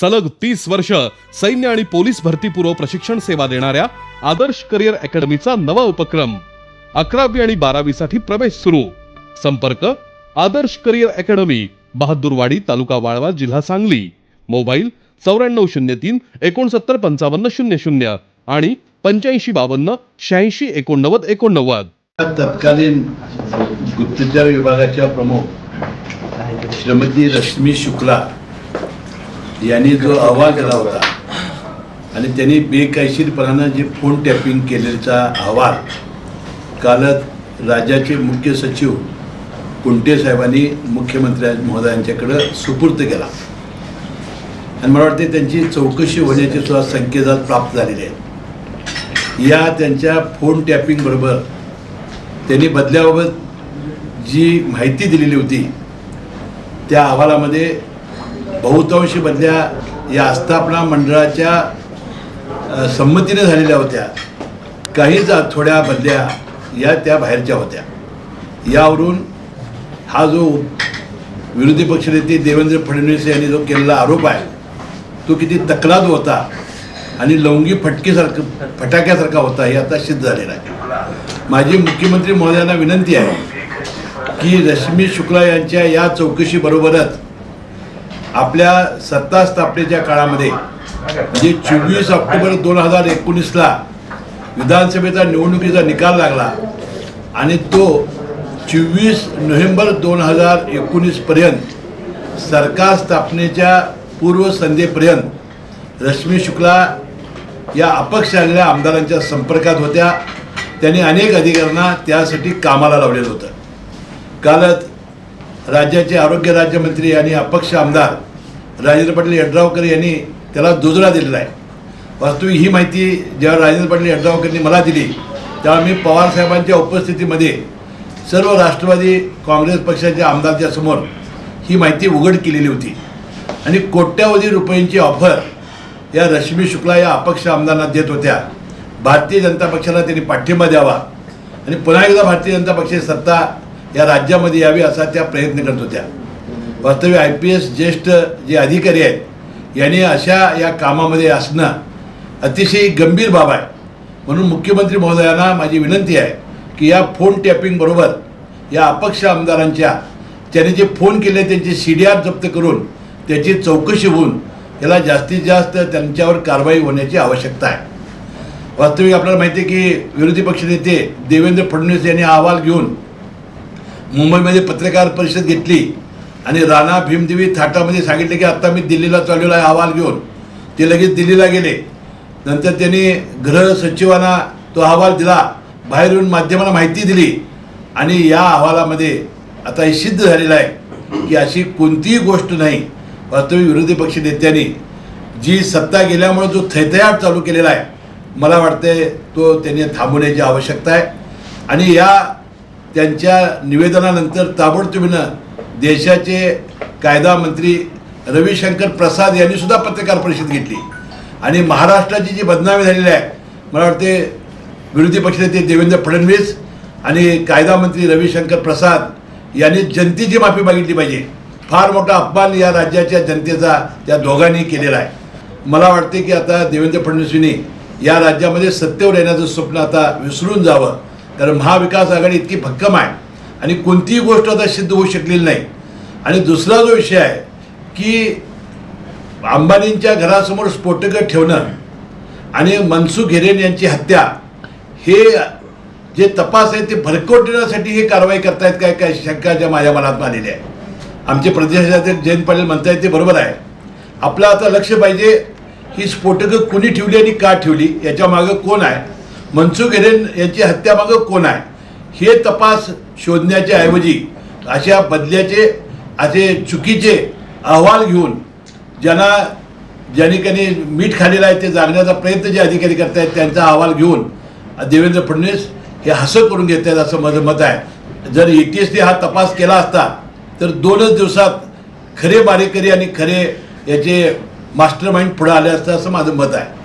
सलग तीस वर्ष सैन्य आणि पोलीस भरतीपूर्व प्रशिक्षण सेवा देणाऱ्या आदर्श करिअर अकॅडमीचा नवा उपक्रम अकरावी आणि बारावीसाठी प्रवेश सुरू. संपर्क आदर्श करिअर अकॅडमी बहादूरवाडी तालुका वाळवा जिल्हा सांगली. मोबाईल चौऱ्याण्णव शून्य तीन एकोणसत्तर पंचावन्न शून्य शून्य आणि पंच्याऐंशी बावन्न शहाऐंशी एकोणनव्वद एकोणनव्वद. तत्कालीन गुप्तचर विभागाच्या प्रमुख श्रीमती रश्मी शुक्ला यांनी जो अहवाल दिला होता आणि त्यांनी बेकायशीरपणानं जे फोन टॅपिंग केलेचा अहवाल कालच राज्याचे मुख्य सचिव कुंटे साहेबांनी मुख्यमंत्री महोदयांच्याकडं सुपूर्द केला. आणि मला वाटते त्यांची चौकशी होण्याचे सुद्धा संकेत प्राप्त झालेले आहेत या त्यांच्या फोन टॅपिंगबरोबर त्यांनी बदल्याबाबत जी माहिती दिलेली होती त्या अहवालामध्ये बहुतांशी बदल्या या आस्थापना मंडळाच्या संमतीने झालेल्या होत्या. काही जा थोड्या बदल्या या त्या बाहेरच्या होत्या. यावरून हा जो विरोधी पक्षनेते देवेंद्र फडणवीस यांनी जो केलेला आरोप आहे तो किती तकलाद होता आणि लवंगी फटकेसारखं फटाक्यासारखा होता हे आता सिद्ध झालेला आहे. माझी मुख्यमंत्री महोदयांना विनंती आहे की रश्मी शुक्ला यांच्या या चौकशीबरोबरच आपल्या सत्ता स्थापनेच्या काळामध्ये म्हणजे चोवीस ऑक्टोबर दोन हजार एकोणीसला विधानसभेचा निवडणुकीचा निकाल लागला आणि तो चोवीस नोव्हेंबर दोन हजार एकोणीसपर्यंत सरकार स्थापनेच्या पूर्वसंध्येपर्यंत रश्मी शुक्ला या अपक्ष आलेल्या आमदारांच्या संपर्कात होत्या. त्यांनी अनेक अधिकाऱ्यांना त्यासाठी कामाला लावलेलं होतं. कालच राज्याचे आरोग्य राज्यमंत्री आणि अपक्ष आमदार राजेंद्र पाटील यड्रावकर यांनी त्याला दुजरा दिलेला आहे. वास्तविक ही माहिती जेव्हा राजेंद्र पाटील यड्रावकरनी मला दिली तेव्हा मी पवारसाहेबांच्या उपस्थितीमध्ये सर्व राष्ट्रवादी काँग्रेस पक्षाच्या आमदारच्या समोर ही माहिती उघड केलेली होती. आणि कोट्यावधी रुपयांची ऑफर या रश्मी शुक्ला या अपक्ष आमदारांना देत होत्या. भारतीय जनता पक्षाला त्यांनी पाठिंबा द्यावा. आणि पुन्हा एकदा भारतीय जनता पक्षाची सत्ता या राज्यामध्ये यावी असा त्या प्रयत्न करत होत्या. वास्तविक आय पी एस ज्येष्ठ जे अधिकारी आहेत यांनी अशा या कामामध्ये असणं अतिशय गंभीर बाब आहे. म्हणून मुख्यमंत्री महोदयांना माझी विनंती आहे की या फोन टॅपिंगबरोबर या अपक्ष आमदारांच्या त्यांनी जे फोन केले त्यांचे सी डी आर जप्त करून त्याची चौकशी होऊन याला जास्तीत जास्त त्यांच्यावर कारवाई होण्याची आवश्यकता आहे. वास्तविक आपल्याला माहिती आहे की विरोधी पक्षनेते देवेंद्र फडणवीस यांनी अहवाल घेऊन मुंबईमध्ये पत्रकार परिषद घेतली. आणि राणा भीमदेवी थाटामध्ये सांगितले की आत्ता मी दिल्लीला चाललेला आहे अहवाल घेऊन. ते लगेच दिल्लीला गेले. नंतर त्यांनी गृह सचिवांना तो अहवाल दिला. बाहेर येऊन माध्यमाला माहिती दिली. आणि या अहवालामध्ये आता हे सिद्ध झालेलं आहे की अशी कोणतीही गोष्ट नाही वास्तविक विरोधी पक्ष नेत्यांनी जी सत्ता गेल्यामुळे जो थैथयाट चालू केलेला आहे मला वाटते तो त्यांनी थांबवण्याची आवश्यकता आहे. आणि या त्यांच्या निवेदनानंतर ताबडतोबीनं देशाचे कायदा मंत्री रविशंकर प्रसाद यांनी सुद्धा पत्रकार परिषद घेतली. आणि महाराष्ट्राची जी बदनामी झालेली आहे मला वाटते विरोधी पक्षनेते देवेंद्र फडणवीस आणि कायदा मंत्री रविशंकर प्रसाद यांनी जनतेची माफी मागितली पाहिजे. फार मोठा अपमान या राज्याच्या जनतेचा त्या दोघांनी केलेला आहे. मला वाटते की आता देवेंद्र फडणवीसांनी या राज्यामध्ये सत्तेवर येण्याचं स्वप्न आता विसरून जावं. कारण महाविकास आघाडी इतकी भक्कम आहे. आणि कोणतीही गोष्ट आता सिद्ध होऊ शकलेली नाही. आणि दुसरा जो विषय आहे की अंबानींच्या घरासमोर स्फोटकं ठेवणं आणि मनसुख हिरेन यांची हत्या हे जे तपास आहे ते भरकवण्यासाठी हे कारवाई करतायत काय काय शंका ज्या माझ्या मनात आलेली आहे आमचे प्रदेशाध्यक्ष जयंत पाटील म्हणतायत ते बरोबर आहे. आपलं आता लक्ष पाहिजे ही स्फोटकं कुणी ठेवली आणि का ठेवली याच्या मागं कोण आहे? मनसुख हिरेन यांची हत्या मागं कोण आहे? हे तपास शोधण्याच्या ऐवजी अशा बदल्याचे असे चुकीचे अहवाल घेऊन ज्यांना ज्यांनी त्यांनी मीठ खाल्लेलं आहे ते जागण्याचा प्रयत्न जे अधिकारी करत आहेत त्यांचा अहवाल घेऊन देवेंद्र फडणवीस हे हसं करून घेत आहेत असं माझं मत आहे. जर ए टी एसने हा तपास केला असता तर दोनच दिवसात खरे बारेकरी आणि खरे याचे मास्टर माइंड पुढे आले असतं असं माझं मत आहे.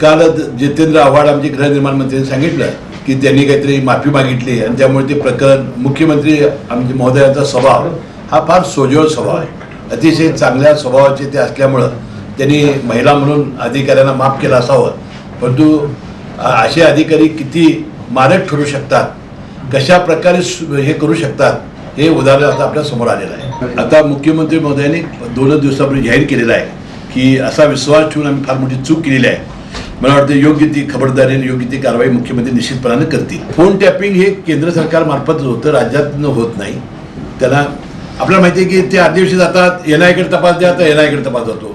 काल जितेंद्र आव्हाड आमचे गृहनिर्माण मंत्र्यांनी सांगितलं. की त्यांनी काहीतरी माफी मागितली आणि त्यामुळे ते प्रकरण मुख्यमंत्री आमचे महोदयांचा स्वभाव हा फार सोजवळ स्वभाव आहे. अतिशय चांगल्या स्वभावाचे ते असल्यामुळं त्यांनी महिला म्हणून अधिकाऱ्यांना माफ केलं असावं. परंतु असे अधिकारी किती मारक ठरू शकतात कशा प्रकारे सु- हे करू शकतात हे उदाहरण आता आपल्यासमोर आलेलं आहे. आता मुख्यमंत्री महोदयांनी दोनच दिवसापूर्वी जाहीर केलेलं आहे की असा विश्वास ठेवून आम्ही फार मोठी चूक केलेली आहे. मला वाटतं योग्य ती खबरदारी आणि योग्य ती कारवाई मुख्यमंत्री निश्चितपणाने करतील. फोन टॅपिंग हे केंद्र सरकारमार्फत होतं राज्यातनं होत नाही. त्याला आपल्याला माहिती आहे की ते आदिवासी जातात एन आयकडे तपास द्या तर एन आयकडे तपास जातो.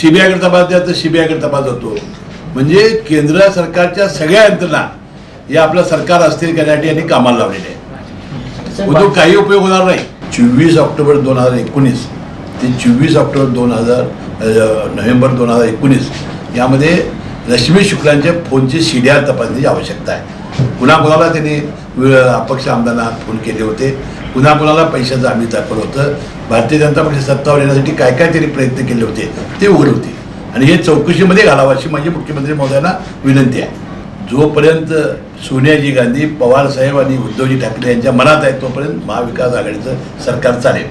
सीबीआयकडे तपास द्या तर सीबीआयकडे तपास जातो. म्हणजे केंद्र सरकारच्या सगळ्या यंत्रणा या आपलं सरकार अस्थिर करण्यासाठी यांनी कामाला लावलेले आहे उद्योग काही उपयोग होणार नाही. चोवीस ऑक्टोबर दोन हजार एकोणीस ते चोवीस ऑक्टोबर दोन हजार नोव्हेंबर दोन हजार एकोणीस यामध्ये रश्मी शुक्लांच्या फोनची सीडीआर तपासण्याची आवश्यकता आहे. पुन्हा कुणाला त्यांनी अपक्ष आमदारांना फोन केले होते? पुन्हा कुणाला पैशाचं आम्ही दाखवलं होतं? भारतीय जनता पक्ष सत्तावर येण्यासाठी काय काय त्यांनी प्रयत्न केले होते? ते उघड होते. आणि हे चौकशीमध्ये घालावं अशी माझी मुख्यमंत्री महोदयांना विनंती आहे. जोपर्यंत सोनियाजी गांधी पवार साहेब आणि उद्धवजी ठाकरे यांच्या मनात आहे तोपर्यंत महाविकास आघाडीचं सरकार चालेल.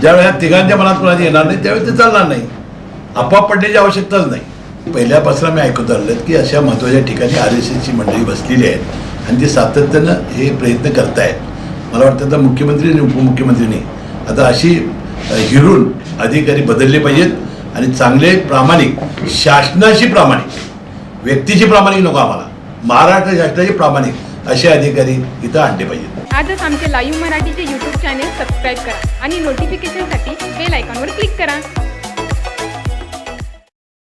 ज्यावेळेला तिघांच्या मनात कोणाची येणार नाही त्यावेळी ते चालणार नाही. आपोआप पडण्याची आवश्यकताच नाही. पहिल्यापासून आम्ही ऐकत आलेत की अशा महत्त्वाच्या ठिकाणी आर एस एसची मंडळी बसलेली आहेत आणि ते सातत्यानं हे प्रयत्न करतायत. मला वाटतं आता मुख्यमंत्री आणि उपमुख्यमंत्रीने आता अशी हिरून अधिकारी बदलले पाहिजेत आणि चांगले प्रामाणिक शासनाशी प्रामाणिक व्यक्तीची प्रामाणिक नको आम्हाला. महाराष्ट्र शासनाची प्रामाणिक असे अधिकारी इथं आणले पाहिजेत. आजच आमचे लाईव्ह मराठीचे युट्यूब चॅनेल सबस्क्राईब करा आणि नोटिफिकेशनसाठी बेल आयकॉनवर क्लिक करा.